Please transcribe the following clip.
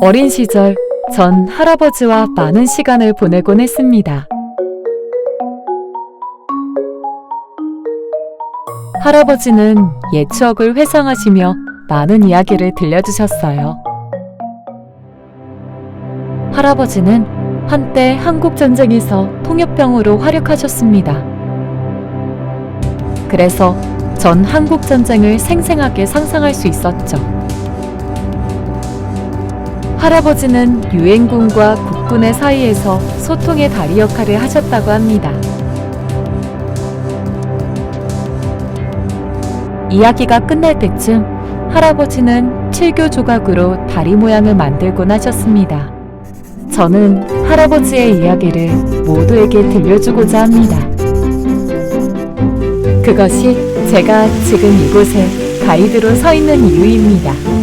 어린 시절 전 할아버지와 많은 시간을 보내곤 했습니다. 할아버지는 옛 추억을 회상하시며 많은 이야기를 들려주셨어요. 할아버지는 한때 한국 전쟁에서 통역병으로 활약하셨습니다. 그래서 전 한국 전쟁을 생생하게 상상할 수 있었죠. 할아버지는 유엔군과 국군의 사이에서 소통의 다리 역할을 하셨다고 합니다. 이야기가 끝날 때쯤 할아버지는 칠교 조각으로 다리 모양을 만들곤 하셨습니다. 저는 할아버지의 이야기를 모두에게 들려주고자 합니다. 그것이 제가 지금 이곳에 가이드로 서 있는 이유입니다.